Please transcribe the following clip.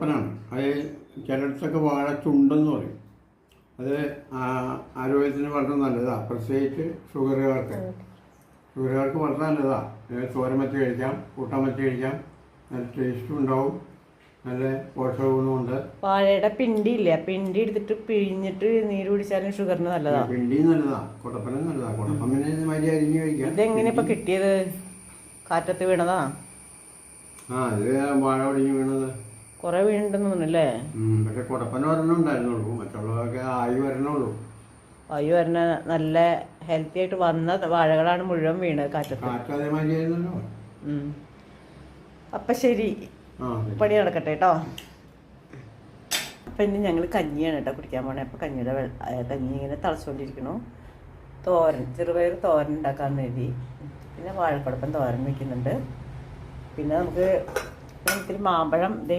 കുടപ്പനാണ് അത് ചിലയിടത്തൊക്കെ വാഴ ചുണ്ടെന്ന് പറയും. അത് ആരോഗ്യത്തിന് വളരെ നല്ലതാണ് പ്രത്യേകിച്ച് ഷുഗറുകാർക്ക്. ഷുഗറുകാർക്ക് വളരെ നല്ലതാണ് തോരൻ വെച്ച് കഴിക്കാം കൂട്ടാൻ വെച്ച് കഴിക്കാം. നല്ല ടേസ്റ്റും ഉണ്ടാവും. നല്ല പോഷക ഗുണമുണ്ട് വാഴയുടെ പിണ്ടി ഇല്ല പിണ്ടി എടുത്തിട്ട് പിഴിഞ്ഞിട്ട് നീര് കുടിച്ചാലും ഷുഗറിന് നല്ലതാണ് പിണ്ടി നല്ലതാണ് കുടപ്പന നല്ലതാണ് കുടപ്പം പിന്നെ മരി അരിഞ്ഞ് കഴിക്കാം. ഇതെങ്ങനെ ഇപ്പൊ കിട്ടിയത്? കാറ്റത്ത് വീണതാ? ആ ഇത് വാഴ ഒടിഞ്ഞ് വീണത്. കുറെ വീണിട്ടുണ്ടെന്ന് തോന്നുന്നല്ലേ? ഉം, പക്ഷെ വരണുണ്ടായിരുന്നുള്ളൂ മറ്റുള്ളവരൊക്കെ ആയി വരണുള്ളൂ. അയ്യോ വരണ നല്ല ഹെൽത്തി ആയിട്ട് വന്ന വാഴകളാണ് മുഴുവൻ വീണത് കാറ്റത്ത്. അപ്പൊ ശരി. പണി നടക്കട്ടെ കേട്ടോ അപ്പം ഇനി ഞങ്ങൾ കഞ്ഞിയാണ് കേട്ടോ കുടിക്കാൻ പോണേ. അപ്പോൾ കഞ്ഞിയുടെ കഞ്ഞി ഇങ്ങനെ തളച്ചുകൊണ്ടിരിക്കണു തോരൻ ചെറുപയർ തോരൻ ഉണ്ടാക്കാമെന്ന് എഴുതി പിന്നെ വാഴക്കുടപ്പൻ തോരൻ വെക്കുന്നുണ്ട്. പിന്നെ നമുക്ക് പിന്നെ ഇത്തിരി മാമ്പഴം ദേ